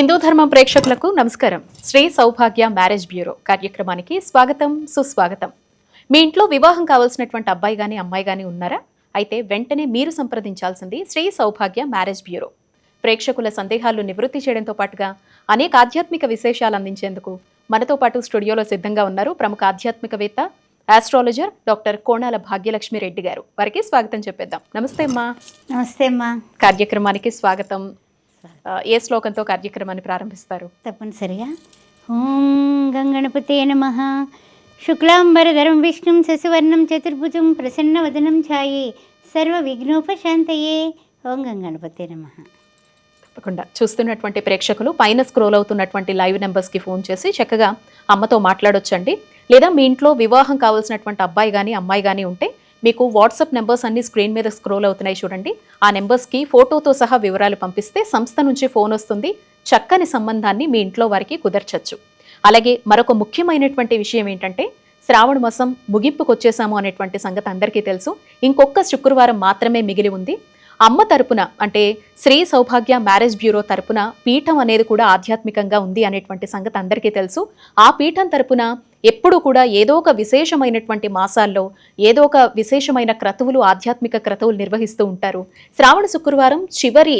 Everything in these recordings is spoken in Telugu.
హిందూ ధర్మం ప్రేక్షకులకు నమస్కారం. శ్రీ సౌభాగ్య మ్యారేజ్ బ్యూరో కార్యక్రమానికి స్వాగతం సుస్వాగతం. మీ ఇంట్లో వివాహం కావాల్సినటువంటి అబ్బాయి గాని అమ్మాయి గాని ఉన్నారా? అయితే వెంటనే మీరు సంప్రదించాల్సింది శ్రీ సౌభాగ్య మ్యారేజ్ బ్యూరో. ప్రేక్షకుల సందేహాలు నివృత్తి చేయడంతో పాటుగా అనేక ఆధ్యాత్మిక విశేషాలు అందించేందుకు మనతో పాటు స్టూడియోలో సిద్ధంగా ఉన్నారు ప్రముఖ ఆధ్యాత్మికవేత్త ఆస్ట్రాలజర్ డాక్టర్ కోణాల భాగ్యలక్ష్మి రెడ్డి గారు. వారికి స్వాగతం చెప్పేద్దాం. నమస్తే అమ్మా. నమస్తే అమ్మా. కార్యక్రమానికి స్వాగతం. ఏ శ్లోకంతో కార్యక్రమాన్ని ప్రారంభిస్తారు? తప్పనిసరిగా. ఓం గంగణపతే నమ. శుక్లాంబరధరం విష్ణుం శశివర్ణం చతుర్భుజం ప్రసన్నవదనం ఛాయే. సర్వ విఘ్నోపశాంతయే ఓం గంగణపతే నమ. తప్పకుండా. చూస్తున్నటువంటి ప్రేక్షకులు పైన స్క్రోల్ అవుతున్నటువంటి లైవ్ నెంబర్స్కి ఫోన్ చేసి చక్కగా అమ్మతో మాట్లాడొచ్చండి. లేదా మీ ఇంట్లో వివాహం కావాల్సినటువంటి అబ్బాయి కానీ అమ్మాయి కానీ ఉంటే మీకు వాట్సాప్ నెంబర్స్ అన్ని స్క్రీన్ మీద స్క్రోల్ అవుతున్నాయి చూడండి. ఆ నెంబర్స్కి ఫోటోతో సహా వివరాలు పంపిస్తే సంస్థ నుంచి ఫోన్ వస్తుంది. చక్కని సంబంధాన్ని మీ ఇంట్లో వారికి కుదర్చచ్చు. అలాగే మరొక ముఖ్యమైనటువంటి విషయం ఏంటంటే శ్రావణ మాసం ముగింపుకు వచ్చేసాము అనేటువంటి సంగతి అందరికీ తెలుసు. ఇంకొక శుక్రవారం మాత్రమే మిగిలి ఉంది. అమ్మ తరపున అంటే శ్రీ సౌభాగ్య మ్యారేజ్ బ్యూరో తరపున పీఠం అనేది కూడా ఆధ్యాత్మికంగా ఉంది అనేటువంటి సంగతి అందరికీ తెలుసు. ఆ పీఠం తరపున ఎప్పుడూ కూడా ఏదో ఒక విశేషమైనటువంటి మాసాల్లో ఏదో ఒక విశేషమైన క్రతువులు ఆధ్యాత్మిక క్రతువులు నిర్వహిస్తూ ఉంటారు. శ్రావణ శుక్రవారం చివరి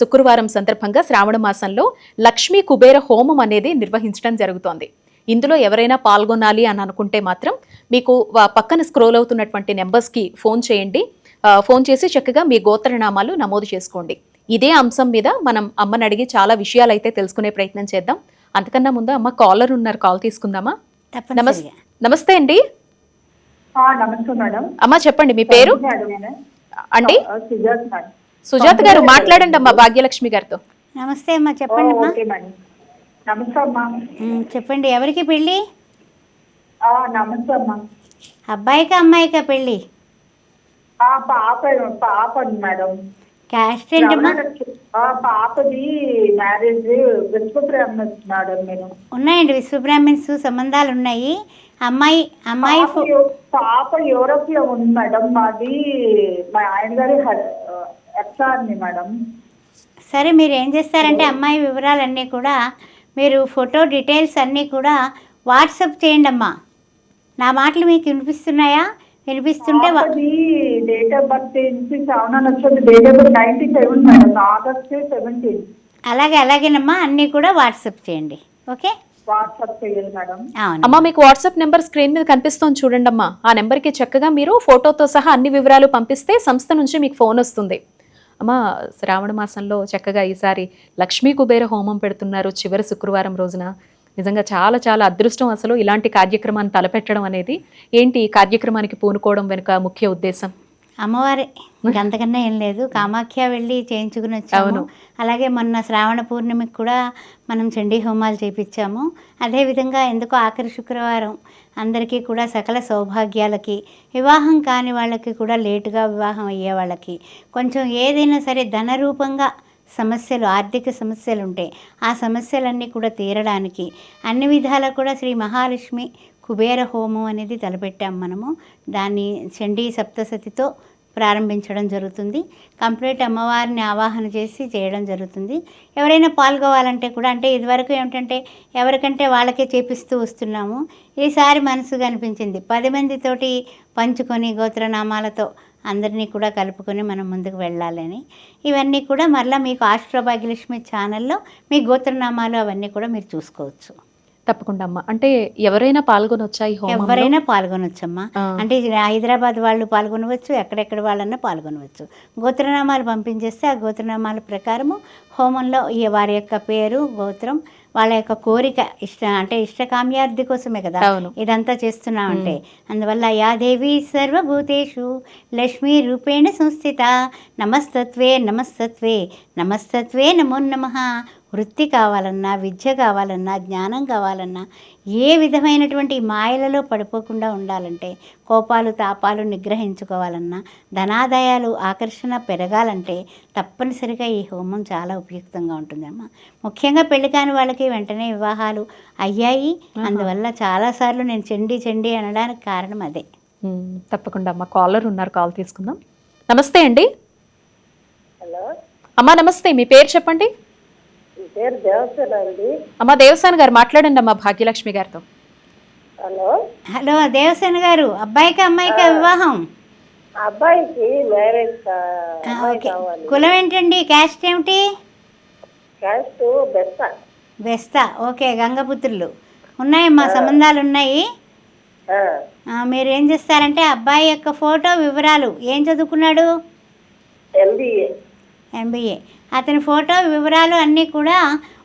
శుక్రవారం సందర్భంగా శ్రావణ మాసంలో లక్ష్మీ కుబేర హోమం అనేది నిర్వహించడం జరుగుతోంది. ఇందులో ఎవరైనా పాల్గొనాలి అని అనుకుంటే మాత్రం మీకు పక్కన స్క్రోల్ అవుతున్నటువంటి నెంబర్స్కి ఫోన్ చేయండి. ఫోన్ చేసి చక్కగా మీ గోత్రనామాలు నమోదు చేసుకోండి. ఇదే అంశం మీద మనం అమ్మని అడిగి చాలా విషయాలు అయితే తెలుసుకునే ప్రయత్నం చేద్దాం. అంతకన్నా ముందు అమ్మ కాలర్ ఉన్నారు కాల్ తీసుకుందామా? నమస్తే అండి. అమ్మ చెప్పండి మీ పేరు. అండి? సుజాత గారు మాట్లాడండి అమ్మా భాగ్యలక్ష్మి గారితో. నమస్తే అమ్మా చెప్పండి చెప్పండి ఎవరికి పెళ్ళి? ఆ, నమస్తే అమ్మా. అబ్బాయికా అమ్మాయికా పెళ్ళి? పాప పాప మేడం. క్యాస్ట్ ఏంటమ్మా? పాపది మ్యారేజ్ విశ్వప్రేమ మేడం నేను. ఉన్నాయండి విశ్వబ్రాహ్మణ్స్ సంబంధాలు ఉన్నాయి. అమ్మాయి అమ్మాయి పాప యూరోప్లో ఉంది మేడం. మాది మా ఆయన గారి ఎక్స్ఆర్ని మేడం. సరే మీరు ఏం చేస్తారంటే అమ్మాయి వివరాలన్నీ కూడా మీరు ఫోటో డీటెయిల్స్ అన్నీ కూడా వాట్సప్ చేయండి అమ్మా నా మాటలు మీకు వినిపిస్తున్నాయా? వినిపిస్తుంటే డేట్ ఆఫ్ బర్త్ ఏంటి? సెవెన్ అని వచ్చింది. Date of birth ninety seven madam. August seventeen. అలాగే అలాగేనమ్మా. అన్నీ కూడా వాట్సప్ చేయండి. ఓకే? వాట్సాప్ చేయాలి మేడం. అవును. అమ్మా మీకు వాట్సాప్ నెంబర్ స్క్రీన్ మీద కనిపిస్తోంది చూడండి అమ్మా. ఆ నెంబర్కి చక్కగా మీరు ఫోటోతో సహా అన్ని వివరాలు పంపిస్తే సంస్థ నుంచి మీకు ఫోన్ వస్తుంది. అమ్మా శ్రావణ మాసంలో చక్కగా ఈసారి లక్ష్మీ కుబేర హోమం పెడుతున్నారు చివరి శుక్రవారం రోజున. నిజంగా చాలా చాలా అదృష్టం అసలు ఇలాంటి కార్యక్రమాన్ని తలపెట్టడం అనేది. ఏంటి ఈ కార్యక్రమానికి పూనుకోవడం వెనుక ముఖ్య ఉద్దేశం? అమ్మవారే ఇంకంతకన్నా ఏం లేదు. కామాఖ్య వెళ్ళి చేయించుకుని వచ్చాము. అలాగే మొన్న శ్రావణ పూర్ణిమకి కూడా మనం చండీ హోమాలు చేయించాము అదేవిధంగా ఎందుకో ఆఖరి శుక్రవారం అందరికీ కూడా సకల సౌభాగ్యాలకి వివాహం కాని వాళ్ళకి కూడా లేటుగా వివాహం అయ్యే వాళ్ళకి కొంచెం ఏదైనా సరే ధన రూపంగా సమస్యలు ఆర్థిక సమస్యలు ఉంటాయి ఆ సమస్యలన్నీ కూడా తీరడానికి అన్ని విధాలా కూడా శ్రీ మహాలక్ష్మి కుబేర హోమం అనేది తలపెట్టాం మనము. దాన్ని చండీ సప్తసతితో ప్రారంభించడం జరుగుతుంది. కంప్లీట్ అమ్మవారిని ఆవాహన చేసి చేయడం జరుగుతుంది. ఎవరైనా పాల్గొవాలంటే కూడా అంటే ఇదివరకు ఏమిటంటే ఎవరికంటే వాళ్ళకే చేపిస్తూ వస్తున్నాము. ఈసారి మనసుగా అనిపించింది. పది మందితోటి పంచుకొని గోత్రనామాలతో అందరినీ కూడా కలుపుకొని మనం ముందుకు వెళ్ళాలని. ఇవన్నీ కూడా మరలా మీకు ఆస్ట్రోభాగ్యలక్ష్మి ఛానల్లో మీ గోత్రనామాలు అవన్నీ కూడా మీరు చూసుకోవచ్చు. తప్పకుండా అమ్మా. అంటే ఎవరైనా పాల్గొనొచ్చా ఈ ఎవరైనా పాల్గొనవచ్చమ్మా ఆ. అంటే హైదరాబాద్ వాళ్ళు పాల్గొనవచ్చు ఎక్కడెక్కడ వాళ్ళన్నా పాల్గొనవచ్చు. గోత్రనామాలు పంపించేస్తే ఆ గోత్రనామాల ప్రకారము హోమంలో ఈ వారి యొక్క పేరు గోత్రం వాళ్ళ యొక్క కోరిక ఇష్ట అంటే ఇష్టకామ్యార్థి కోసమే కదా. ఇదంతా చేస్తున్నామంటే. అందువల్ల యాదేవి సర్వభూతేషు లక్ష్మీ రూపేణ సంస్థిత నమస్తత్వే నమస్తత్వే నమస్తత్వే నమో నమ. వృత్తి కావాలన్నా విద్య కావాలన్నా జ్ఞానం కావాలన్నా ఏ విధమైనటువంటి మాయలలో పడిపోకుండా ఉండాలంటే కోపాలు తాపాలు నిగ్రహించుకోవాలన్నా ధనాదాయాలు ఆకర్షణ పెరగాలంటే తప్పనిసరిగా ఈ హోమం చాలా ఉపయుక్తంగా ఉంటుందమ్మా. ముఖ్యంగా పెళ్ళి కాని వాళ్ళకి వెంటనే వివాహాలు అయ్యాయి. అందువల్ల చాలాసార్లు నేను చెండి చెండి అనడానికి కారణం అదే. తప్పకుండా అమ్మా. కాలర్ ఉన్నారు. కాల్ తీసుకుందాం. నమస్తే అండి. హలో. అమ్మా నమస్తే. మీ పేరు చెప్పండి. పేరు దేవసేన అండి. అమ్మ దేవస్థాన్ గారు మాట్లాడండి అమ్మా భాగ్యలక్ష్మి గారితో. హలో. హలో దేవసేన గారు అబ్బాయికి అమ్మాయికి వివాహం? అబ్బాయికి మ్యారేజ్ కావాలి. కులం ఏంటండి? క్యాస్ట్ ఏమిటి? క్యాస్ట్ బెస్ట్ బెస్తా. ఓకే గంగపుత్రులు. ఉన్నాయమ్మా సంబంధాలు ఉన్నాయి. ఆ, మీరు ఏం చేస్తారంటే అబ్బాయి యొక్క ఫోటో వివరాలు ఏం చదువుకున్నాడు? ఎంబీఏ ఎంబీఏ అతని ఫోటో వివరాలు అన్నీ కూడా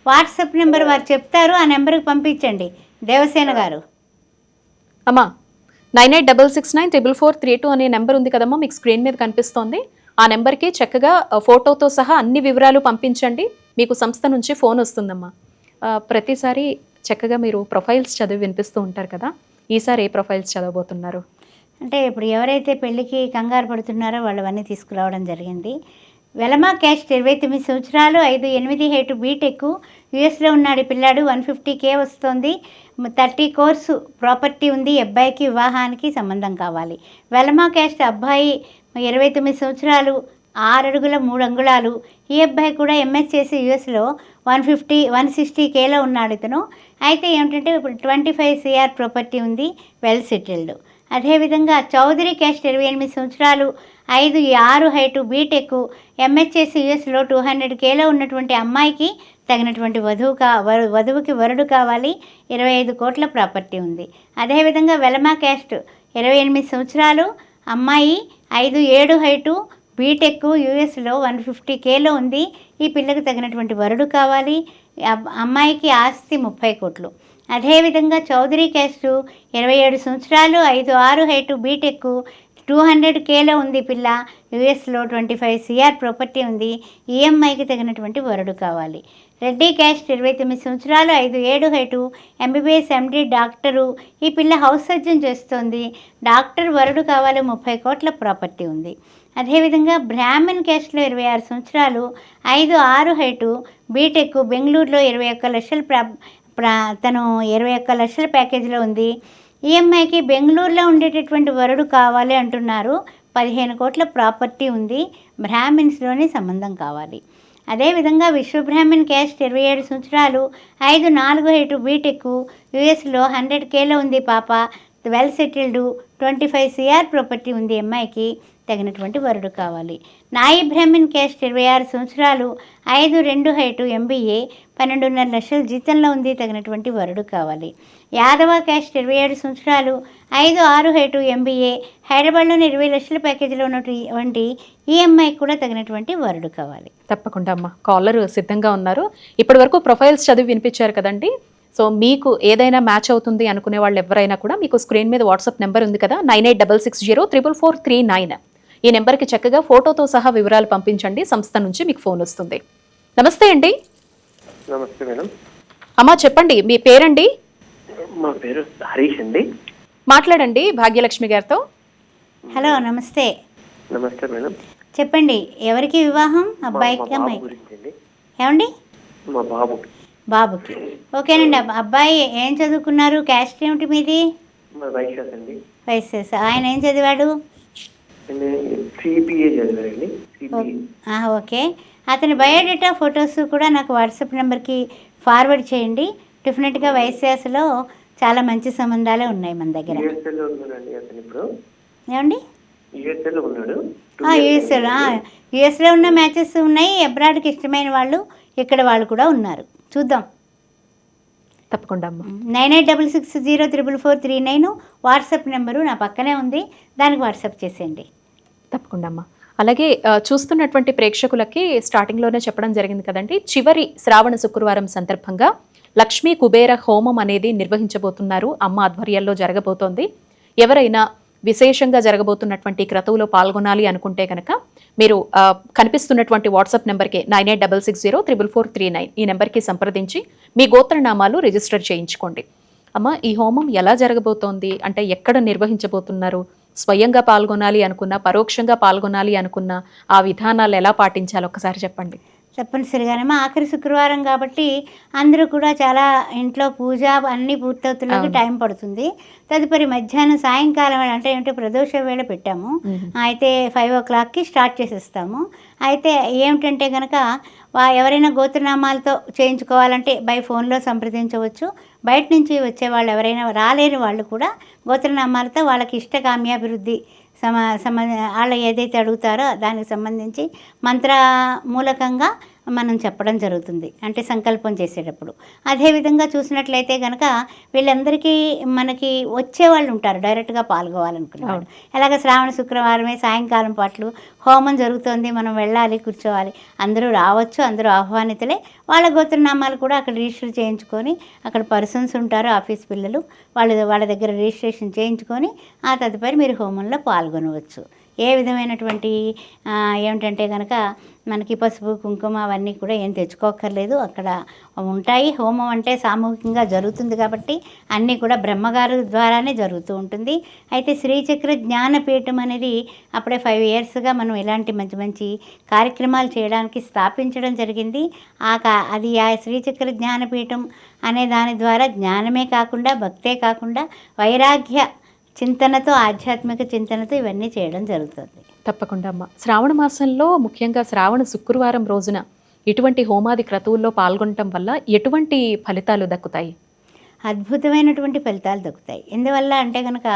వాట్సాప్ నెంబర్ వారు చెప్తారు ఆ నెంబర్కి పంపించండి. దేవసేన గారు. అమ్మా nine eight double six nine triple four three two అనే నెంబర్ ఉంది కదమ్మా మీకు స్క్రీన్ మీద కనిపిస్తోంది. ఆ నెంబర్కి చక్కగా ఫోటోతో సహా అన్ని వివరాలు పంపించండి. మీకు సంస్థ నుంచి ఫోన్ వస్తుందమ్మా. ప్రతిసారి చక్కగా మీరు ప్రొఫైల్స్ చదివి వినిపిస్తూ ఉంటారు కదా ఈసారి ఏ ప్రొఫైల్స్ చదవబోతున్నారు? అంటే ఇప్పుడు ఎవరైతే పెళ్ళికి కంగారు పడుతున్నారో వాళ్ళవన్నీ తీసుకురావడం జరిగింది. వెలమా క్యాష్ ఇరవై తొమ్మిది సంవత్సరాలు ఐదు ఎనిమిది హేటు బీటెక్ యుఎస్లో ఉన్నాడు పిల్లాడు వన్ ఫిఫ్టీ కే వస్తుంది. థర్టీ కోర్సు ప్రాపర్టీ ఉంది ఈ అబ్బాయికి వివాహానికి సంబంధం కావాలి. వెలమా క్యాస్ట్ అబ్బాయి ఇరవై తొమ్మిది సంవత్సరాలు ఆరు అడుగుల మూడు అంగుళాలు. ఈ అబ్బాయి కూడా ఎంఎస్ చేసి యుఎస్లో వన్ ఫిఫ్టీ వన్ సిక్స్టీ కేలో ఉన్నాడు ఇతను. అయితే ఏమిటంటే ఇప్పుడు ట్వంటీ ఫైవ్ సిఆర్ ప్రాపర్టీ ఉంది వెల్ సెటిల్డ్. అదేవిధంగా చౌదరి క్యాస్ట్ ఇరవై ఎనిమిది సంవత్సరాలు ఐదు ఆరు హైటు బీటెక్ ఎంహెచ్ఎస్ యుఎస్లో టూ హండ్రెడ్ కేలో ఉన్నటువంటి అమ్మాయికి తగినటువంటి వధువు కా వరు వధువుకి వరుడు కావాలి. ఇరవై ఐదు కోట్ల ప్రాపర్టీ ఉంది. అదేవిధంగా వెలమా క్యాస్ట్ ఇరవై ఎనిమిది సంవత్సరాలు. అమ్మాయి ఐదు ఏడు హైటు బీటెక్ యూఎస్లో వన్ ఫిఫ్టీ కేలో ఉంది. ఈ పిల్లకు తగినటువంటి వరుడు కావాలి. అమ్మాయికి ఆస్తి ముప్పై కోట్లు. అదేవిధంగా చౌదరి క్యాస్టు ఇరవై ఏడు సంవత్సరాలు. ఐదు ఆరు హైటు బీటెక్ టూ హండ్రెడ్ కేలో ఉంది పిల్ల. యుఎస్లో ట్వంటీ ఫైవ్ సిఆర్ ప్రాపర్టీ ఉంది. ఈఎంఐకి తగినటువంటి వరుడు కావాలి. రెడ్డి క్యాస్ట్ ఇరవై తొమ్మిది సంవత్సరాలు ఐదు ఏడు హైటు ఎంబీబీఎస్ ఎండి డాక్టరు. ఈ పిల్ల హౌస్ సర్జన్ చేస్తోంది. డాక్టర్ వరుడు కావాలి ముప్పై కోట్ల ప్రాపర్టీ ఉంది. అదేవిధంగా బ్రాహ్మణ్ క్యాస్ట్లో ఇరవై ఆరు సంవత్సరాలు ఐదు ఆరు హైటు. బీటెక్ బెంగళూరులో ఇరవై ఒక్క లక్షల ప్రా ప్రా తను ఇరవై ఒక్క లక్షల ప్యాకేజీలో ఉంది. ఈఎంఐకి బెంగళూరులో ఉండేటటువంటి వరుడు కావాలి అంటున్నారు. పదిహేను కోట్ల ప్రాపర్టీ ఉంది. బ్రాహ్మిన్స్లోని సంబంధం కావాలి. అదేవిధంగా విశ్వబ్రాహ్మణ్ క్యాస్ట్ ఇరవై ఏడు సంవత్సరాలు ఐదు నాలుగు హైటు బీటెక్ యుఎస్లో హండ్రెడ్ కేలో ఉంది పాప. Well settled twenty five CR property ఉంది అమ్మాయికి తగినటువంటి వరుడు కావాలి. నాయి బ్రహ్మిన్ క్యాస్ట్ ఇరవై ఆరు సంవత్సరాలు ఐదు రెండు హైటు ఎంబీఏ పన్నెండున్నర లక్షల జీతంలో ఉంది తగినటువంటి వరుడు కావాలి. యాదవ క్యాస్ట్ ఇరవై ఏడు సంవత్సరాలు ఐదు ఆరు హైటు ఎంబీఏ హైదరాబాద్లోని ఇరవై లక్షల ప్యాకేజీలో ఉన్నటువంటి ఈఎంఐ కూడా తగినటువంటి వరుడు కావాలి. తప్పకుండా అమ్మ. కాలర్ సిద్ధంగా ఉన్నారు. ఇప్పటి వరకు ప్రొఫైల్స్ చదివి వినిపించారు కదండి. సో మీకు ఏదైనా మ్యాచ్ అవుతుంది అనుకునే వాళ్ళు ఎవరైనా కూడా మీకు స్క్రీన్ మీద వాట్సాప్ నెంబర్ ఉంది కదా nine eight double six zero triple four three nine. ఈ నెంబర్కి చక్కగా ఫోటోతో సహా వివరాలు పంపించండి. సంస్థ నుంచి మీకు ఫోన్ వస్తుంది. నమస్తే అండి. నమస్తే మేడం. అమ్మా చెప్పండి. మీ పేరండి? మా పేరు హరీష్ అండి. మాట్లాడండి భాగ్యలక్ష్మి గారితో. హలో నమస్తే. నమస్తే మేడం. చెప్పండి ఎవరికి వివాహం? అబ్బాయికి బాబు అమ్మాయి ఏమండి? మా బాబు. బాబుకి. ఓకేనండి అబ్బ- అబ్బాయి ఏం చదువుకున్నారు? క్యాస్ట్ ఏమిటి మీది? వైఎస్ఎస్ ఆయన ఏం చదివాడు? సిపిఏ చదివారండి ఓకే. అతని బయోడేటా ఫొటోస్ కూడా నాకు వాట్సాప్ నెంబర్కి ఫార్వర్డ్ చేయండి. డెఫినెట్గా వైఎస్ఎస్లో చాలా మంచి సంబంధాలే ఉన్నాయి మన దగ్గర. ఏమండి? యుఎస్ఏలో. యుఎస్లో ఉన్న మ్యాచెస్ ఉన్నాయి. అబ్రాడ్కి ఇష్టమైన వాళ్ళు ఇక్కడ వాళ్ళు కూడా ఉన్నారు. చూద్దాం. తప్పకుండా అమ్మా. Nine eight double six zero triple four three nine WhatsApp number నా పక్కనే ఉంది. దానికి వాట్సాప్ చేసేయండి. తప్పకుండా అమ్మా. అలాగే చూస్తున్నటువంటి ప్రేక్షకులకి స్టార్టింగ్లోనే చెప్పడం జరిగింది కదండి. చివరి శ్రావణ శుక్రవారం సందర్భంగా లక్ష్మీ కుబేర హోమం అనేది నిర్వహించబోతున్నారు. అమ్మ ఆధ్వర్యంలో జరగబోతోంది. ఎవరైనా విశేషంగా జరగబోతున్నటువంటి క్రతువులో పాల్గొనాలి అనుకుంటే కనుక మీరు కనిపిస్తున్నటువంటి వాట్సాప్ నెంబర్కి nine eight double six zero triple four three nine ఈ నెంబర్కి సంప్రదించి మీ గోత్రనామాలు రిజిస్టర్ చేయించుకోండి. అమ్మ ఈ హోమం ఎలా జరగబోతోంది? అంటే ఎక్కడ నిర్వహించబోతున్నారు? స్వయంగా పాల్గొనాలి అనుకున్నా పరోక్షంగా పాల్గొనాలి అనుకున్నా ఆ విధానాలు ఎలా పాటించాలి? ఒకసారి చెప్పండి. తప్పనిసరిగానేమో ఆఖరి శుక్రవారం కాబట్టి అందరూ కూడా చాలా ఇంట్లో పూజ అన్నీ పూర్తవుతున్నది అవును. టైం పడుతుంది. తదుపరి మధ్యాహ్నం సాయంకాలం అంటే ఏంటంటే ప్రదోష వేళ పెట్టాము. అయితే ఫైవ్ ఓ క్లాక్కి స్టార్ట్ చేసేస్తాము. అయితే ఏమిటంటే కనుక వా ఎవరైనా గోత్రనామాలతో చేయించుకోవాలంటే బై ఫోన్లో సంప్రదించవచ్చు. బయట నుంచి వచ్చే వాళ్ళు ఎవరైనా రాలేని వాళ్ళు కూడా గోత్రనామాలతో వాళ్ళకి ఇష్టకామ్యాభివృద్ధి సమ సంబంధ వాళ్ళు ఏదైతే అడుగుతారో దానికి సంబంధించి మంత్ర మూలకంగా మనం చెప్పడం జరుగుతుంది. అంటే సంకల్పం చేసేటప్పుడు. అదేవిధంగా చూసినట్లయితే కనుక వీళ్ళందరికీ మనకి వచ్చే వాళ్ళు ఉంటారు. డైరెక్ట్గా పాల్గొవాలనుకునేవాళ్ళు. అవును. అలాగే శ్రావణ శుక్రవారమే సాయంకాలం పాటలు హోమం జరుగుతోంది మనం వెళ్ళాలి కూర్చోవాలి. అందరూ రావచ్చు అందరూ ఆహ్వానితులే. వాళ్ళ గోత్రనామాలు కూడా అక్కడ రిజిస్టర్ చేయించుకొని అక్కడ పర్సన్స్ ఉంటారు ఆఫీస్ పిల్లలు. వాళ్ళు వాళ్ళ దగ్గర రిజిస్ట్రేషన్ చేయించుకొని ఆ తదుపరి మీరు హోమంలో పాల్గొనవచ్చు. ఏ విధమైనటువంటి ఏమిటంటే కనుక మనకి పసుపు కుంకుమ అవన్నీ కూడా ఏం తెచ్చుకోక్కర్లేదు. అక్కడ ఉంటాయి. హోమం అంటే సామూహికంగా జరుగుతుంది కాబట్టి అన్నీ కూడా బ్రహ్మగారు ద్వారానే జరుగుతూ ఉంటుంది. అయితే శ్రీచక్ర జ్ఞానపీఠం అనేది అప్పుడే ఫైవ్ ఇయర్స్గా మనం ఇలాంటి మంచి మంచి కార్యక్రమాలు చేయడానికి స్థాపించడం జరిగింది. ఆ కా అది ఆ శ్రీచక్ర జ్ఞానపీఠం అనే దాని ద్వారా జ్ఞానమే కాకుండా భక్తే కాకుండా వైరాగ్య చింతనతో ఆధ్యాత్మిక చింతనతో ఇవన్నీ చేయడం జరుగుతుంది. తప్పకుండా అమ్మ. శ్రావణ మాసంలో ముఖ్యంగా శ్రావణ శుక్రవారం రోజున ఇటువంటి హోమాది క్రతువుల్లో పాల్గొనటం వల్ల ఎటువంటి ఫలితాలు దక్కుతాయి? అద్భుతమైనటువంటి ఫలితాలు దక్కుతాయి. ఎందువల్ల అంటే కనుక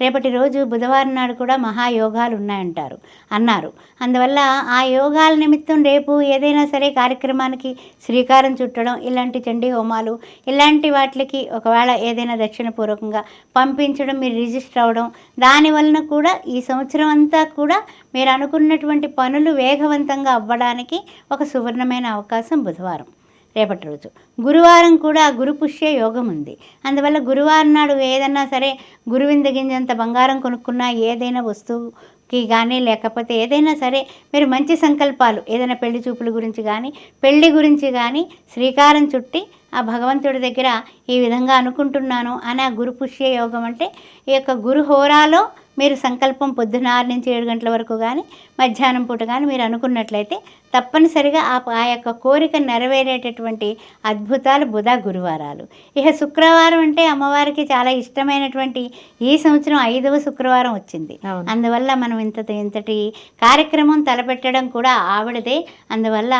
రేపటి రోజు బుధవారం నాడు కూడా మహాయోగాలు ఉన్నాయంటారు అన్నారు. అందువల్ల ఆ యోగాల నిమిత్తం రేపు ఏదైనా సరే కార్యక్రమానికి శ్రీకారం చుట్టడం ఇలాంటి చండీ హోమాలు ఇలాంటి వాటికి ఒకవేళ ఏదైనా దక్షిణ పూర్వకంగా పంపించడం మీరు రిజిస్టర్ అవ్వడం దాని వలన కూడా ఈ సంవత్సరం అంతా కూడా మీరు అనుకున్నటువంటి పనులు వేగవంతంగా అవ్వడానికి ఒక సువర్ణమైన అవకాశం బుధవారం. రేపటి రోజు. గురువారం కూడా గురు పుష్య యోగం ఉంది. అందువల్ల గురువారం నాడు ఏదన్నా సరే గురువింద గింజంత బంగారం కొనుక్కున్నా ఏదైనా వస్తువుకి కానీ లేకపోతే ఏదైనా సరే మీరు మంచి సంకల్పాలు ఏదైనా పెళ్ళి చూపుల గురించి కానీ పెళ్ళి గురించి కానీ శ్రీకారం చుట్టి ఆ భగవంతుడి దగ్గర ఈ విధంగా అనుకుంటున్నాను అని ఆ గురు పుష్య యోగం అంటే ఈ యొక్క గురు హోరాలో మీరు సంకల్పం పొద్దున ఆరు నుంచి ఏడు గంటల వరకు కానీ మధ్యాహ్నం పూట కానీ మీరు అనుకున్నట్లయితే తప్పనిసరిగా ఆ ఆ యొక్క కోరిక నెరవేరేటటువంటి అద్భుతాలు బుధ గురువారాలు. ఇక శుక్రవారం అంటే అమ్మవారికి చాలా ఇష్టమైనటువంటి ఈ సంవత్సరం ఐదవ శుక్రవారం వచ్చింది. అందువల్ల మనం ఇంత ఇంతటి కార్యక్రమం తలపెట్టడం కూడా ఆవిడదే. అందువల్ల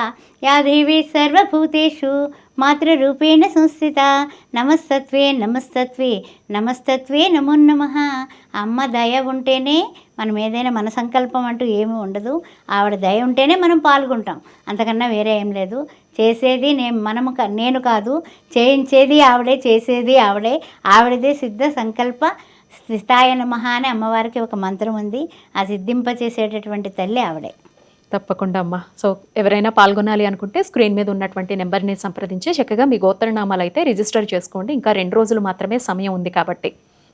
యా దేవి సర్వభూతేషు మాతృరూపేణ సంస్థిత నమస్తత్వే నమస్తత్వే నమస్తత్వే నమో నమ. అమ్మ దయ ఉంటేనే మనం ఏదైనా మన సంకల్పం అంటూ ఏమీ ఉండదు. ఆవిడ దయ ఉంటేనే మనం పాల్గొంటాం. అంతకన్నా వేరే ఏం లేదు. చేసేది నేను మనము కా- నేను కాదు. చేయించేది ఆవిడే చేసేది ఆవిడే. ఆవిడదే సిద్ధ సంకల్ప స్థితాయ నమహ అని అమ్మవారికి ఒక మంత్రం ఉంది. ఆ సిద్ధింప చేసేటటువంటి తల్లి ఆవిడే. తప్పకుండా అమ్మా. సో ఎవరైనా పాల్గొనాలి అనుకుంటే స్క్రీన్ మీద ఉన్నటువంటి నెంబర్ని సంప్రదించి చక్కగా మీ గోత్రనామాలు అయితే రిజిస్టర్ చేసుకోండి. ఇంకా రెండు రోజులు మాత్రమే సమయం ఉంది కాబట్టి.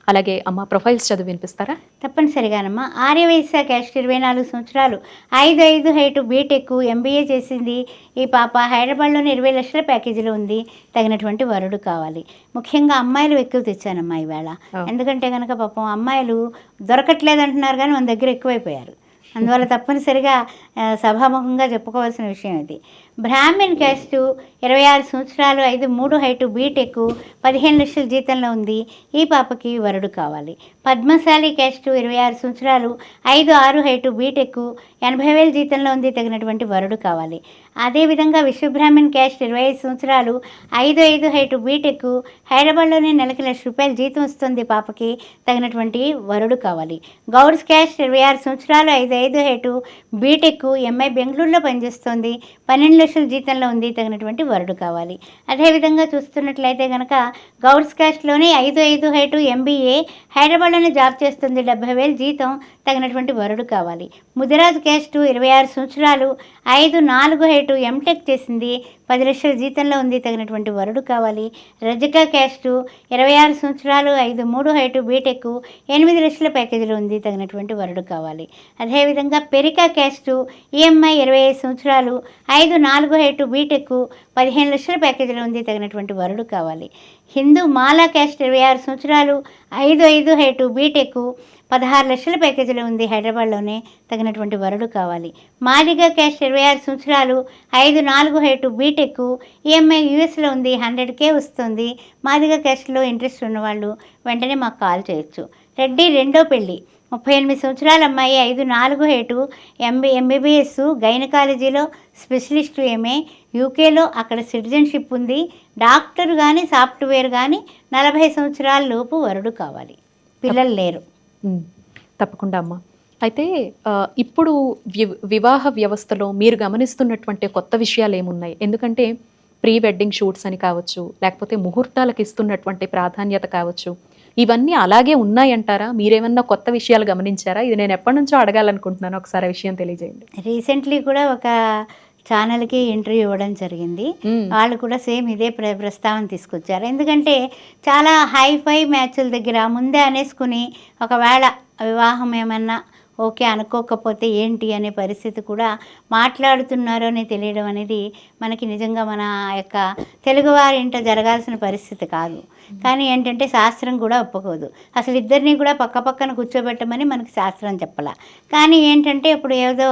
అలాగే అమ్మ ప్రొఫైల్స్ చదివి వినిపిస్తారా? తప్పనిసరిగానమ్మా ఆర్యవైశ్య క్యాస్ట్ ఇరవై నాలుగు సంవత్సరాలు. ఐదు ఐదు హైటు బీటెక్ ఎంబీఏ చేసింది. ఈ పాప హైదరాబాద్లోని ఇరవై లక్షల ప్యాకేజీలో ఉంది. తగినటువంటి వరుడు కావాలి. ముఖ్యంగా అమ్మాయిలు ఎక్కువ తెచ్చానమ్మా ఈవేళ. ఎందుకంటే కనుక పాపం అమ్మాయిలు దొరకట్లేదు అంటున్నారు కానీ మన దగ్గర ఎక్కువైపోయారు. అందువల్ల తప్పనిసరిగా సభాముఖంగా చెప్పుకోవాల్సిన విషయం ఇది. బ్రాహ్మణ్ క్యాస్ట్ ఇరవై ఆరు సంవత్సరాలు ఐదు మూడు హైటు బీటెక్ పదిహేను లక్షల జీతంలో ఉంది. ఈ పాపకి వరుడు కావాలి. పద్మశాలి క్యాస్ట్ ఇరవై ఆరు సంవత్సరాలు ఐదు ఆరు హైటు బీటెక్ ఎనభై వేల జీతంలో ఉంది. తగినటువంటి వరుడు కావాలి. అదేవిధంగా విశ్వబ్రాహ్మణ్ క్యాస్ట్ ఇరవై ఐదు సంవత్సరాలు ఐదు ఐదు హైటు బీటెక్ హైదరాబాద్లోనే నెలకి లక్ష రూపాయల జీతం వస్తుంది. పాపకి తగినటువంటి వరుడు కావాలి. గౌడ్స్ క్యాస్ట్ ఇరవై ఆరు సంవత్సరాలు ఐదు ఐదు హైటు బీటెక్ ఎంఐ బెంగళూరులో పనిచేస్తుంది. పన్నెండు లక్షల జీతంలో ఉంది తగినటువంటి వరుడు కావాలి. అదేవిధంగా చూస్తున్నట్లయితే కనుక గౌడ్స్ క్యాస్ట్లోనే ఐదు ఐదు హైటు ఎంబీఏ హైదరాబాద్లోనే జాబ్ చేస్తుంది. డెబ్బై వేలు జీతం తగినటువంటి వరుడు కావాలి. ముదిరాజు క్యాస్ట్ ఇరవై ఆరు సంవత్సరాలు ఐదు నాలుగు హైటు ఎంటెక్ చేసింది పది లక్షల జీతంలో ఉంది తగినటువంటి వరుడు కావాలి. రజక క్యాస్ట్ ఇరవై ఆరు సంవత్సరాలు ఐదు మూడు హైటు బీటెక్ ఎనిమిది లక్షల ప్యాకేజీలో ఉంది తగినటువంటి వరుడు కావాలి. అదేవిధంగా పెరికా క్యాస్ట్ ఈఎంఐ ఇరవై ఐదు సంవత్సరాలు ఐదు నాలుగు హైటు బీటెక్ పదిహేను లక్షల ప్యాకేజీలో ఉంది తగినటువంటి వరుడు కావాలి. హిందూ మాలా క్యాస్ట్ ఇరవై ఆరు సంవత్సరాలు ఐదు ఐదు హైటు బీటెక్ పదహారు లక్షల ప్యాకేజీలో ఉంది. హైదరాబాద్లోనే తగినటువంటి వరుడు కావాలి. మాదిగా క్యాష్ ఇరవై ఆరు సంవత్సరాలు ఐదు నాలుగు హైటు బీటెక్ ఈఎంఐ యూఎస్లో ఉంది హండ్రెడ్కే వస్తుంది. మాదిగా క్యాష్లో ఇంట్రెస్ట్ ఉన్నవాళ్ళు వెంటనే మాకు కాల్ చేయొచ్చు. రెడ్డి రెండో పెళ్ళి ముప్పై ఎనిమిది సంవత్సరాల అమ్మాయి ఐదు నాలుగు హేటు ఎంబీ ఎంబీబీఎస్ గైనకాలజీలో స్పెషలిస్ట్ ఏమే యూకేలో అక్కడ సిటిజన్షిప్ ఉంది. డాక్టర్ కానీ సాఫ్ట్వేర్ కానీ నలభై సంవత్సరాల లోపు వరుడు కావాలి. పిల్లలు లేరు. తప్పకుండా అమ్మా. అయితే ఇప్పుడు వి- వివాహ వ్యవస్థలో మీరు గమనిస్తున్నటువంటి కొత్త విషయాలు ఏమున్నాయి ఎందుకంటే ప్రీ వెడ్డింగ్ షూట్స్ అని కావచ్చు లేకపోతే ముహూర్తాలకు ఇస్తున్నటువంటి ప్రాధాన్యత కావచ్చు ఇవన్నీ అలాగే ఉన్నాయంటారా? మీరేమన్నా కొత్త విషయాలు గమనించారా? ఇది నేను ఎప్పటి నుంచో అడగాలనుకుంటున్నాను ఒకసారి విషయం తెలియజేయండి. రీసెంట్లీ కూడా ఒక ఛానల్కి ఇంటర్వ్యూ ఇవ్వడం జరిగింది. వాళ్ళు కూడా సేమ్ ఇదే ప్ర ప్రస్తావన తీసుకొచ్చారు ఎందుకంటే చాలా హై ఫై మ్యాచ్ల దగ్గర ముందే అనేసుకుని ఒకవేళ వివాహం ఏమన్నా ఓకే అనుకోకపోతే ఏంటి అనే పరిస్థితి కూడా మాట్లాడుతున్నారు అని తెలియడం అనేది మనకి నిజంగా మన యొక్క తెలుగువారి ఇంట జరగాల్సిన పరిస్థితి కాదు. కానీ ఏంటంటే శాస్త్రం కూడా ఒప్పుకోదు. అసలు ఇద్దరిని కూడా పక్క పక్కన కూర్చోబెట్టమని మనకి శాస్త్రం చెప్పాల. కానీ ఏంటంటే ఇప్పుడు ఏదో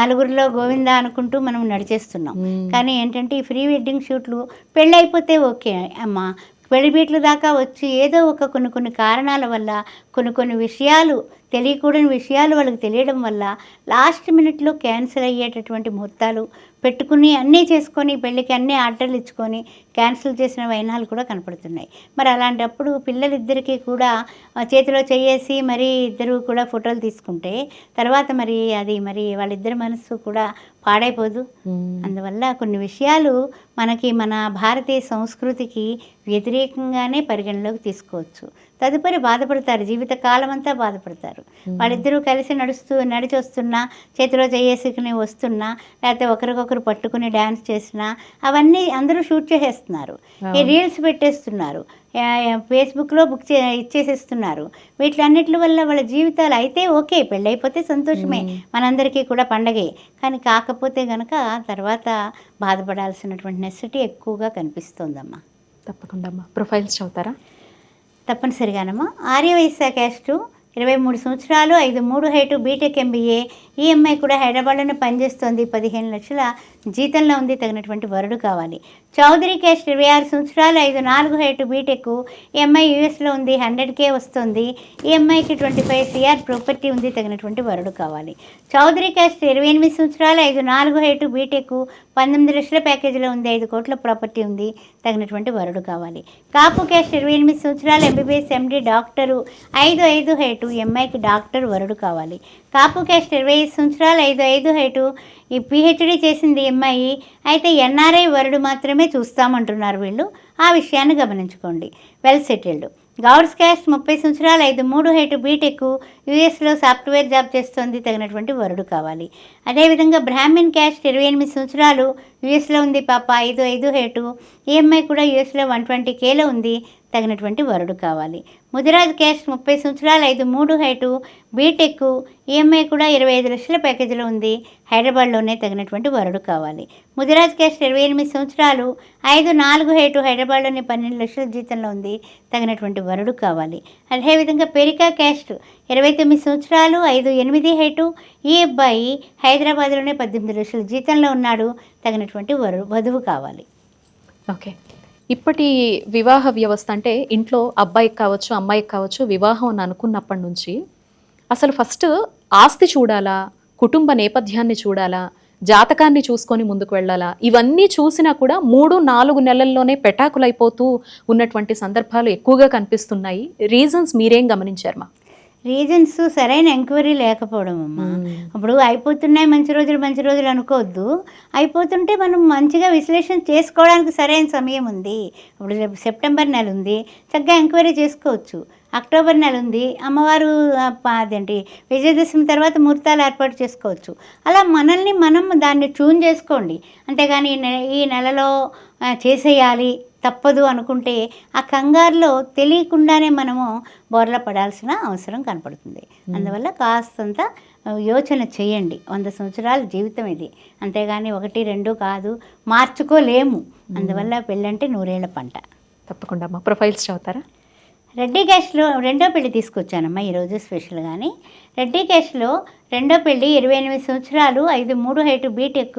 నలుగురిలో గోవింద అనుకుంటూ మనం నడిచేస్తున్నాం. కానీ ఏంటంటే ఈ ఫ్రీ వెడ్డింగ్ షూట్లు పెళ్ళి అయిపోతే ఓకే అమ్మా. పెళ్ళిబీట్ల దాకా వచ్చి ఏదో ఒక కొన్ని కొన్ని కారణాల వల్ల కొన్ని కొన్ని విషయాలు తెలియకూడని విషయాలు వాళ్ళకి తెలియడం వల్ల లాస్ట్ మినిట్లో క్యాన్సిల్ అయ్యేటటువంటి ముహూర్తాలు పెట్టుకుని అన్నీ చేసుకొని పెళ్ళికి అన్నీ ఆర్డర్లు ఇచ్చుకొని క్యాన్సిల్ చేసిన వైనాలు కూడా కనపడుతున్నాయి. మరి అలాంటప్పుడు పిల్లలిద్దరికీ కూడా చేతిలో చేయేసి మరి ఇద్దరు కూడా ఫోటోలు తీసుకుంటే తర్వాత మరి అది మరి వాళ్ళిద్దరి మనసు కూడా పాడైపోదు. అందువల్ల కొన్ని విషయాలు మనకి మన భారతీయ సంస్కృతికి వ్యతిరేకంగానే పరిగణలోకి తీసుకోవచ్చు. తదుపరి బాధపడతారు జీవితకాలం అంతా బాధపడతారు వాళ్ళిద్దరూ కలిసి నడుస్తూ నడిచి వస్తున్నా చేతిలో చేయేసుకుని వస్తున్నా లేకపోతే ఒకరికొకరు పట్టుకుని డ్యాన్స్ చేసినా అవన్నీ అందరూ షూట్ చేసేస్తున్నారు. ఈ రీల్స్ పెట్టేస్తున్నారు. ఫేస్బుక్లో బుక్ చే ఇచ్చేసేస్తున్నారు. వీటిలన్నిటి వల్ల వాళ్ళ జీవితాలు అయితే ఓకే పెళ్ళైపోతే సంతోషమే మనందరికీ కూడా పండగే. కానీ కాకపోతే గనక తర్వాత బాధపడాల్సినటువంటి నెసిటీ ఎక్కువగా కనిపిస్తోందమ్మా. తప్పకుండా అమ్మా. ప్రొఫైల్స్ చదువుతారా? తప్పనిసరిగానమ్మా ఆర్యవైశ్య క్యాస్ట్ ఇరవై మూడు సంవత్సరాలు ఐదు మూడు హైటు బీటెక్ ఎంబీఏ ఈ అమ్మాయి కూడా హైదరాబాద్లోనే పనిచేస్తోంది. పదిహేను లక్షల జీతంలో ఉంది తగినటువంటి వరుడు కావాలి. చౌదరి క్యాస్ట్ ఇరవై ఆరు సంవత్సరాలు ఐదు నాలుగు హైటు బీటెక్ ఎంఐ యూఎస్లో ఉంది హండ్రెడ్ కే వస్తుంది. ఈఎంఐకి ట్వంటీ ఫైవ్ సిఆర్ ప్రాపర్టీ ఉంది తగినటువంటి వరుడు కావాలి. చౌదరి క్యాస్ట్ ఇరవై ఎనిమిది సంవత్సరాలు ఐదు నాలుగు హైటు బీటెక్ పంతొమ్మిది లక్షల ప్యాకేజీలో ఉంది ఐదు కోట్ల ప్రాపర్టీ ఉంది తగినటువంటి వరుడు కావాలి. కాపు క్యాస్ట్ ఇరవై ఎనిమిది సంవత్సరాలు ఎంబీబీఎస్ ఎండి డాక్టరు ఐదు ఐదు హైటు ఎంఐకి డాక్టర్ వరుడు కావాలి. కాపు క్యాస్ట్ ఇరవై ఐదు సంవత్సరాలు ఐదు ఐదు హైటు ఈ పిహెచ్డీ చేసింది ఎంఐ అయితే ఎన్ఆర్ఐ వరుడు మాత్రమే చూస్తామంటున్నారు వీళ్ళు. ఆ విషయాన్ని గమనించుకోండి. వెల్ సెటిల్డ్ గౌడ్స్ క్యాస్ట్ ముప్పై సంవత్సరాలు ఐదు మూడు హైటు బీటెక్ యూఎస్లో సాఫ్ట్వేర్ జాబ్ చేస్తోంది తగినటువంటి వరుడు కావాలి. అదేవిధంగా బ్రాహ్మిన్ క్యాస్ట్ ఇరవై ఎనిమిది సంవత్సరాలు యూఎస్లో ఉంది పాప ఐదు ఐదు హైటు. ఈఎంఐ కూడా యూఎస్లో వన్ ట్వంటీ కేలో ఉంది. తగినటువంటి వరుడు కావాలి. ముదిరాజ్ క్యాస్ట్ ముప్పై సంవత్సరాలు ఐదు మూడు హైటు బీటెక్ ఈఎంఐ కూడా ఇరవై ఐదు లక్షల ప్యాకేజీలో ఉంది. హైదరాబాద్లోనే తగినటువంటి వరుడు కావాలి. ముదిరాజ్ క్యాస్ట్ ఇరవై ఎనిమిది సంవత్సరాలు ఐదు నాలుగు హైటు హైదరాబాద్లోని పన్నెండు లక్షల జీతంలో ఉంది. తగినటువంటి వరుడు కావాలి. అదేవిధంగా పెరికా క్యాస్ట్ ఇరవై తొమ్మిది సంవత్సరాలు ఐదు ఎనిమిది హైటు ఈ అబ్బాయి హైదరాబాద్లోనే పద్దెనిమిది లక్షల జీతంలో ఉన్నాడు. తగినటువంటి వరు వధువు కావాలి. ఓకే. ఇప్పటి వివాహ వ్యవస్థ అంటే ఇంట్లో అబ్బాయికి కావచ్చు అమ్మాయికి కావచ్చు వివాహం అని అనుకున్నప్పటి నుంచి అసలు ఫస్ట్ ఆస్తి చూడాలా కుటుంబ నేపథ్యాన్ని చూడాలా జాతకాన్ని చూసుకొని ముందుకు వెళ్ళాలా? ఇవన్నీ చూసినా కూడా మూడు నాలుగు నెలల్లోనే పెటాకులైపోతూ ఉన్నటువంటి సందర్భాలు ఎక్కువగా కనిపిస్తున్నాయి. రీజన్స్ మీరేం గమనించారు మా? రీజన్స్ సరైన ఎంక్వైరీ లేకపోవడం అమ్మా. ఇప్పుడు అయిపోతున్నాయి మంచి రోజులు మంచి రోజులు అనుకోవద్దు. అయిపోతుంటే మనం మంచిగా విశ్లేషణ చేసుకోవడానికి సరైన సమయం ఉంది. ఇప్పుడు సెప్టెంబర్ నెల ఉంది. చక్కగా ఎంక్వైరీ చేసుకోవచ్చు. అక్టోబర్ నెల ఉంది. అమ్మవారు అదేంటి విజయదశమి తర్వాత ముహూర్తాలు ఏర్పాటు చేసుకోవచ్చు. అలా మనల్ని మనం దాన్ని ట్యూన్ చేసుకోండి. అంతేగాని ఈ నె- ఈ నెలలో చేసేయాలి. తప్పదు అనుకుంటే ఆ కంగారులో తెలియకుండానే మనము బోర్ల పడాల్సిన అవసరం కనపడుతుంది. అందువల్ల కాస్తంత యోచన చేయండి. వంద సంవత్సరాల జీవితం ఇది. అంతేగాని ఒకటి రెండు కాదు మార్చుకోలేము. అందువల్ల పెళ్ళంటే నూరేళ్ళ పంట. తప్పకుండా అమ్మా. ప్రొఫైల్స్ చదువుతారా? రెడ్డి క్యాష్లో రెండో పెళ్ళి తీసుకొచ్చానమ్మా ఈరోజు స్పెషల్ కానీ రెడ్డి క్యాష్లో రెండో పెళ్ళి ఇరవై ఎనిమిది సంవత్సరాలు ఐదు మూడు హైటు బీటెక్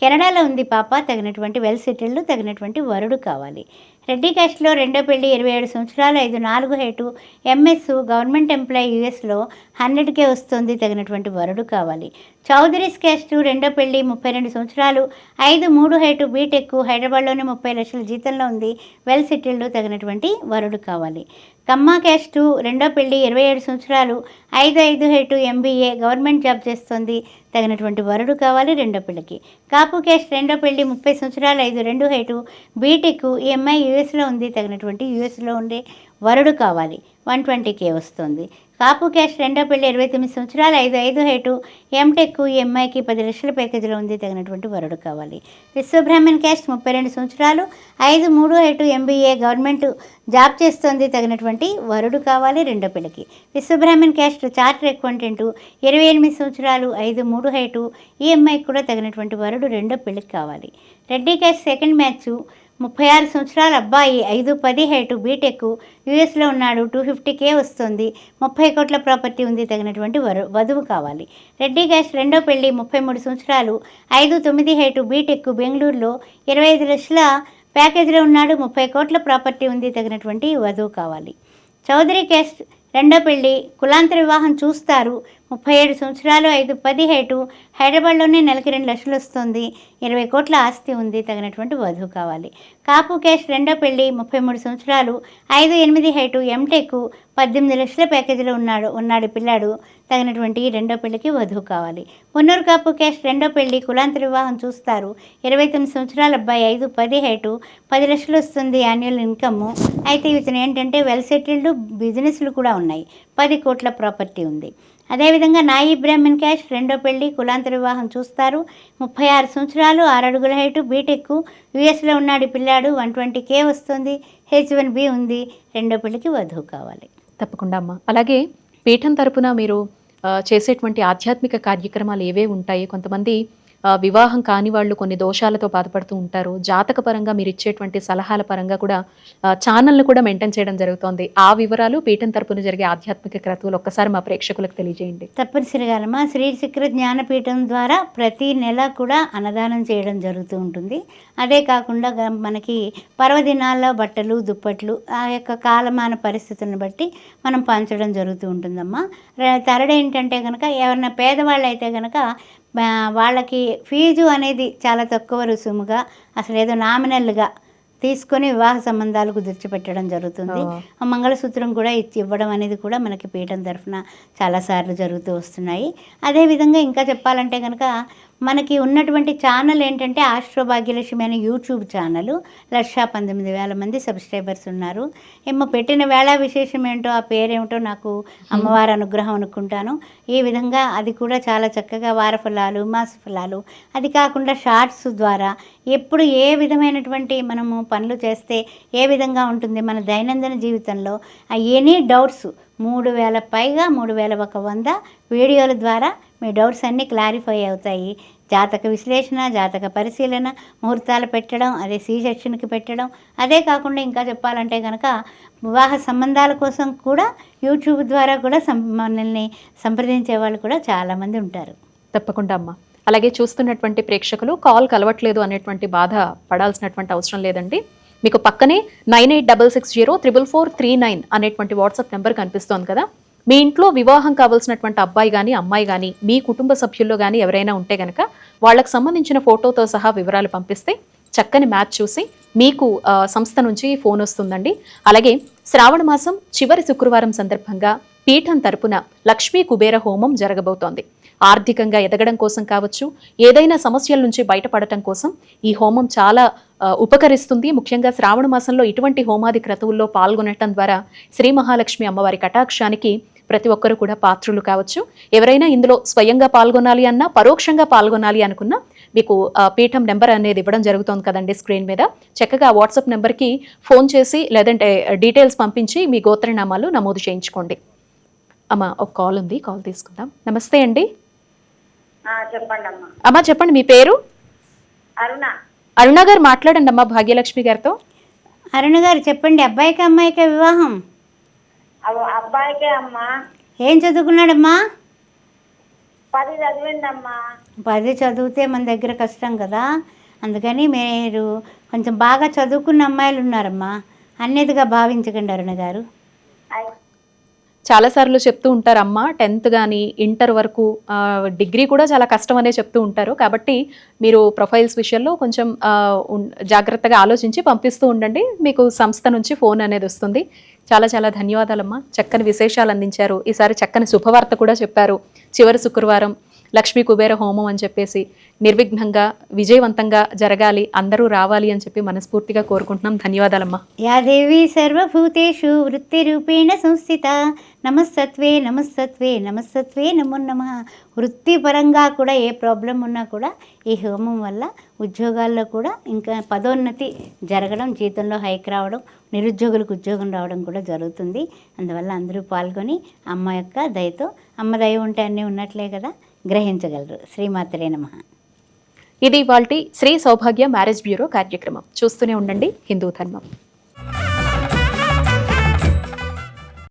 కెనడాలో ఉంది పాప తగినటువంటి వెల్ సెటిల్డ్ తగినటువంటి వరుడు కావాలి. రెడ్డి క్యాష్లో రెండో పెళ్ళి ఇరవై ఏడు సంవత్సరాలు ఐదు నాలుగు హైటు ఎంఎస్ గవర్నమెంట్ ఎంప్లాయీ యూఎస్లో హండ్రెడ్కే వస్తుంది తగినటువంటి వరుడు కావాలి. చౌదరీస్ క్యాస్ట్ రెండో పెళ్ళి ముప్పై రెండు సంవత్సరాలు ఐదు మూడు హైటు బీటెక్ హైదరాబాద్లోనే ముప్పై లక్షల జీతంలో ఉంది వెల్ సెటిల్డ్ తగినటువంటి వరుడు కావాలి. కమ్మ క్యాస్టు రెండో పెళ్ళి ఇరవై ఏడు సంవత్సరాలు ఐదు ఐదు హెటు ఎంబీఏ గవర్నమెంట్ జాబ్ చేస్తుంది. తగినటువంటి వరుడు కావాలి రెండో పెళ్ళికి కాపు క్యాస్ట్ రెండో పెళ్ళి ముప్పై సంవత్సరాలు ఐదు రెండు హైటు బీటెక్ ఈ అమ్మాయి యూఎస్లో ఉంది. తగినటువంటి యూఎస్లో ఉండే వరుడు కావాలి. వన్ ట్వంటీ కే వస్తుంది. కాపు క్యాష్ రెండో పెళ్ళి ఇరవై తొమ్మిది సంవత్సరాలు ఐదు ఐదు హైటు ఎంటెక్ ఎంఐకి పది లక్షల ప్యాకేజీలో ఉంది తగినటువంటి వరుడు కావాలి. విశ్వబ్రాహ్మణ్ క్యాస్ట్ ముప్పై రెండు సంవత్సరాలు ఐదు మూడు హైటు ఎంబీఏ గవర్నమెంట్ జాబ్ చేస్తుంది తగినటువంటి వరుడు కావాలి రెండో పెళ్ళికి. విశ్వబ్రాహ్మణ్ క్యాస్ట్ చార్టర్ అకౌంటెంట్ ఇరవై ఎనిమిది సంవత్సరాలు ఐదు మూడు హైటు ఈఎంఐకి కూడా తగినటువంటి వరుడు రెండో పెళ్ళికి కావాలి. రెడ్డి క్యాస్ట్ సెకండ్ మ్యాచ్ ముప్పై ఆరు సంవత్సరాల అబ్బాయి ఐదు పది హైటు బీటెక్ యూఎస్లో ఉన్నాడు టూ ఫిఫ్టీ కే వస్తుంది. ముప్పై కోట్ల ప్రాపర్టీ ఉంది తగినటువంటి వరు వధువు కావాలి. రెడ్డి క్యాష్ రెండో పెళ్ళి ముప్పై మూడు సంవత్సరాలు. ఐదు తొమ్మిది హైటు బీటెక్ బెంగళూరులో ఇరవై ఐదు లక్షల ప్యాకేజీలో ఉన్నాడు ముప్పై కోట్ల ప్రాపర్టీ ఉంది తగినటువంటి వధువు కావాలి. చౌదరి క్యాస్ట్ రెండో పెళ్ళి కులాంతర వివాహం చూస్తారు. ముప్పై ఏడు సంవత్సరాలు ఐదు పది హైదరాబాద్లోనే నెలకి రెండు లక్షలు వస్తుంది. ఇరవై కోట్ల ఆస్తి ఉంది తగినటువంటి వధువు కావాలి. కాపు కేష్ రెండో పెళ్ళి ముప్పై మూడు సంవత్సరాలు ఐదు ఎనిమిది హైటు ఎంటెక్ పద్దెనిమిది లక్షల ప్యాకేజీలో ఉన్నాడు ఉన్నాడు పిల్లాడు తగినటువంటి రెండో పెళ్ళికి వధువు కావాలి. మున్నూరు కాపు క్యాష్ రెండో పెళ్ళి కులాంతర వివాహం చూస్తారు. ఇరవై తొమ్మిది సంవత్సరాల అబ్బాయి ఐదు పది హైటు పది లక్షలు వస్తుంది యాన్యువల్ ఇన్కమ్ అయితే ఇతను ఏంటంటే వెల్ సెటిల్డ్ బిజినెస్లు కూడా ఉన్నాయి. పది కోట్ల ప్రాపర్టీ ఉంది. అదేవిధంగా నాయి బ్రాహ్మణ్ క్యాష్ రెండో పెళ్ళి కులాంతర వివాహం చూస్తారు. ముప్పై ఆరు సంవత్సరాలు ఆరు అడుగుల హైటు బీటెక్ యూఎస్లో ఉన్నాడు పిల్లాడు. వన్ ట్వంటీ కే వస్తుంది. హెచ్ వన్ బి ఉంది. రెండో పెళ్ళికి వధువు కావాలి. తప్పకుండా అమ్మ. అలాగే పీఠం తరపున మీరు చేసేటువంటి ఆధ్యాత్మిక కార్యక్రమాలు ఏవే ఉంటాయి? కొంతమంది వివాహం కాని వాళ్ళు కొన్ని దోషాలతో బాధపడుతూ ఉంటారు. జాతక పరంగా మీరు ఇచ్చేటువంటి సలహాల పరంగా కూడా ఛానల్ను కూడా మెయింటైన్ చేయడం జరుగుతోంది. ఆ వివరాలు పీఠం తరపున జరిగే ఆధ్యాత్మిక క్రతువులు ఒక్కసారి మా ప్రేక్షకులకు తెలియజేయండి. తప్పనిసరిగా మా శ్రీ శిఖర జ్ఞానపీఠం ద్వారా ప్రతి నెల కూడా అన్నదానం చేయడం జరుగుతూ ఉంటుంది. అదే కాకుండా గ- మనకి పర్వదినాల్లో బట్టలు దుప్పట్లు ఆ యొక్క కాలమాన పరిస్థితులను బట్టి మనం పంచడం జరుగుతూ ఉంటుందమ్మా. ర- థర్డ్ ఏంటంటే కనుక ఎవరైనా పేదవాళ్ళు అయితే కనుక వాళ్ళకి ఫీజు అనేది చాలా తక్కువ రుసుముగా అసలు ఏదో నామినల్గా తీసుకొని వివాహ సంబంధాలు కుదిర్చిపెట్టడం జరుగుతుంది. ఆ మంగళసూత్రం కూడా ఇచ్చి ఇవ్వడం అనేది కూడా మనకి పీఠం తరఫున చాలాసార్లు జరుగుతూ వస్తున్నాయి అదేవిధంగా ఇంకా చెప్పాలంటే కనుక మనకి ఉన్నటువంటి ఛానల్ ఏంటంటే ఆస్ట్రో భాగ్యలక్ష్మి అనే యూట్యూబ్ ఛానల్ లక్ష పంతొమ్మిది వేల మంది సబ్స్క్రైబర్స్ ఉన్నారు. ఏమో పెట్టిన వేళ విశేషం ఏంటో ఆ పేరేమిటో నాకు అమ్మవారి అనుగ్రహం అనుకుంటాను. ఈ విధంగా అది కూడా చాలా చక్కగా వార ఫలాలు మాస ఫలాలు అది కాకుండా షార్ట్స్ ద్వారా ఎప్పుడు ఏ విధమైనటువంటి మనము పనులు చేస్తే ఏ విధంగా ఉంటుంది మన దైనందిన జీవితంలో ఎనీ డౌట్స్ మూడు వేల పైగా మూడు వేల ఒక వంద వీడియోల ద్వారా మీ డౌట్స్ అన్నీ క్లారిఫై అవుతాయి. జాతక విశ్లేషణ జాతక పరిశీలన ముహూర్తాలు పెట్టడం అదే సి సెక్షన్కి పెట్టడం. అదే కాకుండా ఇంకా చెప్పాలంటే కనుక వివాహ సంబంధాల కోసం కూడా యూట్యూబ్ ద్వారా కూడా మనల్ని సంప్రదించే వాళ్ళు కూడా చాలామంది ఉంటారు. తప్పకుండా అమ్మ. అలాగే చూస్తున్నటువంటి ప్రేక్షకులు కాల్ కలవట్లేదు అనేటువంటి బాధ పడాల్సినటువంటి అవసరం లేదండి. మీకు పక్కనే nine eight double six zero triple four three nine అనేటువంటి వాట్సాప్ నెంబర్ కనిపిస్తోంది కదా. మీ ఇంట్లో వివాహం కావాల్సినటువంటి అబ్బాయి కానీ అమ్మాయి కానీ మీ కుటుంబ సభ్యుల్లో కానీ ఎవరైనా ఉంటే కనుక వాళ్ళకి సంబంధించిన ఫోటోతో సహా వివరాలు పంపిస్తే చక్కని మ్యాచ్ చూసి మీకు సంస్థ నుంచి ఫోన్ వస్తుందండి. అలాగే శ్రావణ మాసం చివరి శుక్రవారం సందర్భంగా పీఠం తరపున లక్ష్మీ కుబేర హోమం జరగబోతోంది. ఆర్థికంగా ఎదగడం కోసం కావచ్చు ఏదైనా సమస్యల నుంచి బయటపడటం కోసం ఈ హోమం చాలా ఉపకరిస్తుంది. ముఖ్యంగా శ్రావణ మాసంలో ఇటువంటి హోమాది క్రతువుల్లో పాల్గొనటం ద్వారా శ్రీ మహాలక్ష్మి అమ్మవారి కటాక్షానికి ప్రతి ఒక్కరు కూడా పాత్రులు కావచ్చు. ఎవరైనా ఇందులో స్వయంగా పాల్గొనాలి అన్నా పరోక్షంగా పాల్గొనాలి అనుకున్నా మీకు పీఠం నెంబర్ అనేది ఇవ్వడం జరుగుతోంది కదండి స్క్రీన్ మీద. చక్కగా వాట్సాప్ నెంబర్కి ఫోన్ చేసి లేదంటే డీటెయిల్స్ పంపించి మీ గోత్రనామాలు నమోదు చేయించుకోండి. అమ్మ ఒక కాల్ ఉంది. కాల్ తీసుకుందాం. నమస్తే అండి. చెప్పండి అమ్మా. అమ్మా చెప్పండి మీ పేరు? అరుణ. అరుణ గారు మాట్లాడండి అమ్మా భాగ్యలక్ష్మి గారితో. అరుణ గారు చెప్పండి అబ్బాయికి అమ్మాయికి వివాహం? అబ్బాయికే అమ్మా. ఏం చదువుకున్నాడమ్మా? పది చదివిండమ్మా. పది చదివితే మన దగ్గర కష్టం కదా. అందుకని మీరు కొంచెం బాగా చదువుకున్న అమ్మాయిలు ఉన్నారమ్మా. అన్నిటిగా భావించకండి అరుణ గారు. చాలాసార్లు చెప్తూ ఉంటారు అమ్మ టెన్త్ కానీ ఇంటర్ వరకు డిగ్రీ కూడా చాలా కష్టం అనే చెప్తూ ఉంటారు. కాబట్టి మీరు ప్రొఫైల్స్ విషయంలో కొంచెం జాగ్రత్తగా ఆలోచించి పంపిస్తూ ఉండండి. మీకు సంస్థ నుంచి ఫోన్ అనేది వస్తుంది. చాలా చాలా ధన్యవాదాలమ్మా. చక్కని విశేషాలు అందించారు. ఈసారి చక్కని శుభవార్త కూడా చెప్పారు. చివరి శుక్రవారం లక్ష్మీ కుబేర హోమం అని చెప్పేసి నిర్విఘ్నంగా విజయవంతంగా జరగాలి అందరూ రావాలి అని చెప్పి మనస్ఫూర్తిగా కోరుకుంటున్నాం. ధన్యవాదాలమ్మా. యాదేవి సర్వభూతేషు వృత్తి రూపేణ సంస్థిత నమస్తత్వే నమస్తత్వే నమస్తత్వే నమో నమ. వృత్తిపరంగా కూడా ఏ ప్రాబ్లం ఉన్నా కూడా ఈ హోమం వల్ల ఉద్యోగాల్లో కూడా ఇంకా పదోన్నతి జరగడం జీతంలో హైక్ రావడం నిరుద్యోగులకు ఉద్యోగం రావడం కూడా జరుగుతుంది. అందువల్ల అందరూ పాల్గొని అమ్మ యొక్క దయతో అమ్మ దయ ఉంటే అన్నీ ఉన్నట్లే కదా. గ్రహించగలరు. శ్రీమాత్రే నమః. ఇది ఇవాళ శ్రీ సౌభాగ్య మ్యారేజ్ బ్యూరో కార్యక్రమం. చూస్తూనే ఉండండి. హిందూ ధర్మం.